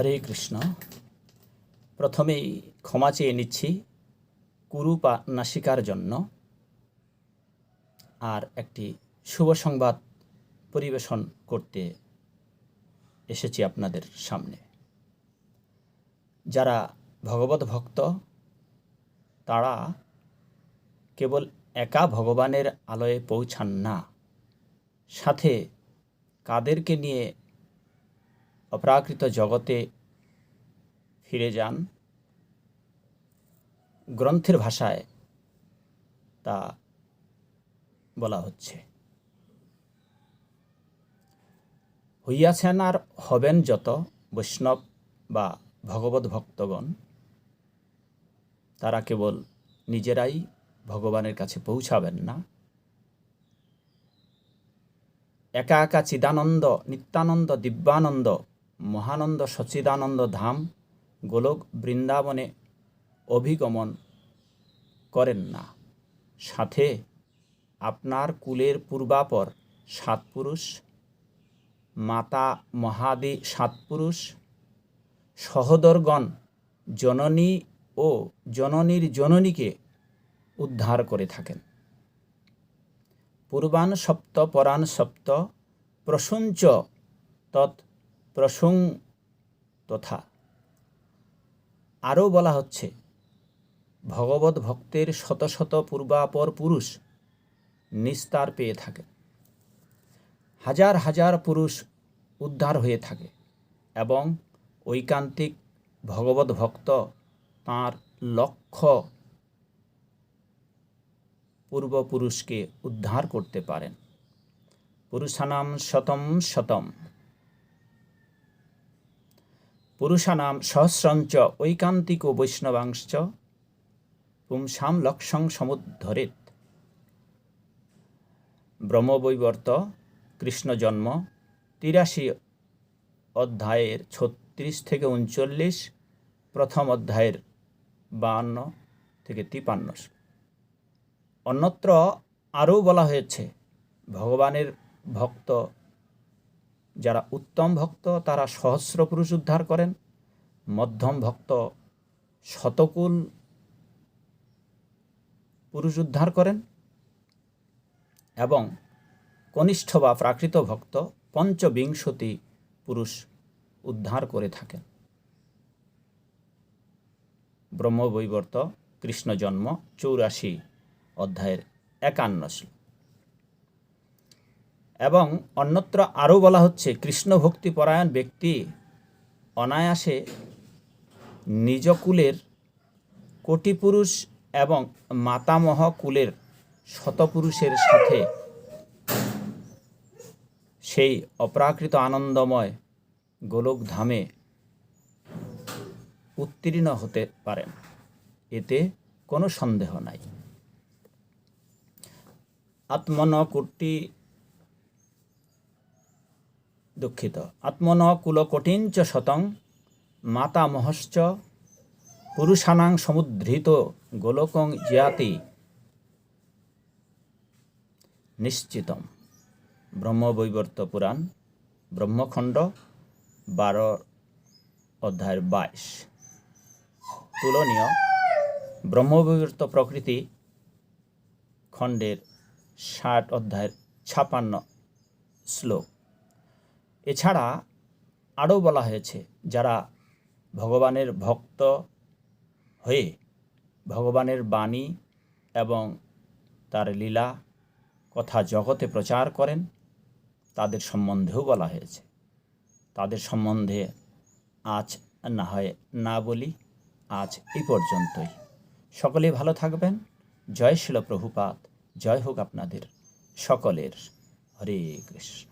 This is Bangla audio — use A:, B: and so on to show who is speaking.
A: হরে কৃষ্ণ। প্রথমেই ক্ষমা চেয়ে নিচ্ছি কুরুপা নাসিকার জন্য। আর একটি শুভ সংবাদ পরিবেশন করতে এসেছি আপনাদের সামনে। যারা ভগবত ভক্ত, তারা কেবল একা ভগবানের আলোয় পৌঁছান না, সাথে কাদেরকে নিয়ে অপ্রাকৃত জগতে ফিরে যান। গ্রন্থের ভাষায় তা বলা হচ্ছে। হইয়াছেন আর হবেন যত বৈষ্ণব বা ভগবত ভক্তগণ, তারা কেবল নিজেরাই ভগবানের কাছে পৌঁছাবেন না। একা একা চিদানন্দ, নিত্যানন্দ, দিব্যানন্দ মহানন্দ সচিদানন্দ ধাম গোলক বৃন্দাবনে অভিগমন করেন না। সাথে আপনার কুলের পূর্বাপর সাত পুরুষ, মাতা মহাদি সাত পুরুষ, সহদরগণ জননী ও জননীর জননীকে উদ্ধার করে থাকেন। পূর্বান সপ্ত, পরাণ সপ্ত, প্রসুঞ্চ তৎ প্রসুং তথা। আরও বলা হচ্ছে, ভগবত ভক্তের শত শত পূর্বাপর পুরুষ নিস্তার পেয়ে থাকে। হাজার হাজার পুরুষ উদ্ধার হয়ে থাকে এবং ঐকান্তিক ভগবত ভক্ত তাঁর লক্ষ্য পূর্বপুরুষকে উদ্ধার করতে পারেন। পুরুষানাম শতম শতম। পুরুষানাম সহস্রঞ্চ ঐকান্তিক বৈষ্ণবাংশ পুংসাম লক্ষং সমুদ্ধরেত। ব্রহ্মবৈবর্ত কৃষ্ণ জন্ম তিরাশি অধ্যায়ের ছত্রিশ থেকে উনচল্লিশ, প্রথম অধ্যায়ের বাহান্ন থেকে তিপান্ন। অন্যত্র আরও বলা হয়েছে, ভগবানের ভক্ত যারা উত্তম ভক্ত, তারা সহস্র পুরুষ উদ্ধার করেন। মধ্যম ভক্ত শতকুল পুরুষ উদ্ধার করেন এবং কনিষ্ঠ বা প্রাকৃত ভক্ত পঞ্চবিংশতি পুরুষ উদ্ধার করে থাকেন। ব্রহ্মবৈবর্ত কৃষ্ণ জন্ম চৌরাশি অধ্যায়ের একান্ন শ্লোক। এবং অন্যত্র আরও বলা হচ্ছে, কৃষ্ণ ভক্তিপরায়ণ ব্যক্তি অনায়াসে নিজ কুলের কোটি পুরুষ এবং মাতামহ কুলের শতপুরুষের সাথে সেই অপ্রাকৃত আনন্দময় গোলক ধামে উত্তীর্ণ হতে পারেন। এতে কোনো সন্দেহ নাই। আত্মন কোটি দুঃখিত। আত্মন কুলকটিঞ্চ শতং মাতামহশ্চ পুরুষানাং সমুদ্ধৃত গোলকং জিয়াতি নিশ্চিতম। ব্রহ্মবৈবর্ত পুরাণ, ব্রহ্মখণ্ড, বারো অধ্যায়ের বাইশ। তুলনীয়, ব্রহ্মবৈবর্ত প্রকৃতি খণ্ডের ষাট অধ্যায়ের ছাপান্ন শ্লোক। এছাড়া আরও বলা হয়েছে, যারা ভগবানের ভক্ত হয়ে ভগবানের বাণী এবং তার লীলা কথা জগতে প্রচার করেন, তাদের সম্বন্ধেও বলা হয়েছে। তাদের সম্বন্ধে আজ না হয় না বলি, আজ এই পর্যন্তই। সকলেই ভালো থাকবেন। জয় শিল প্রভুপাত জয় হোক আপনাদের সকলের। হরে কৃষ্ণ।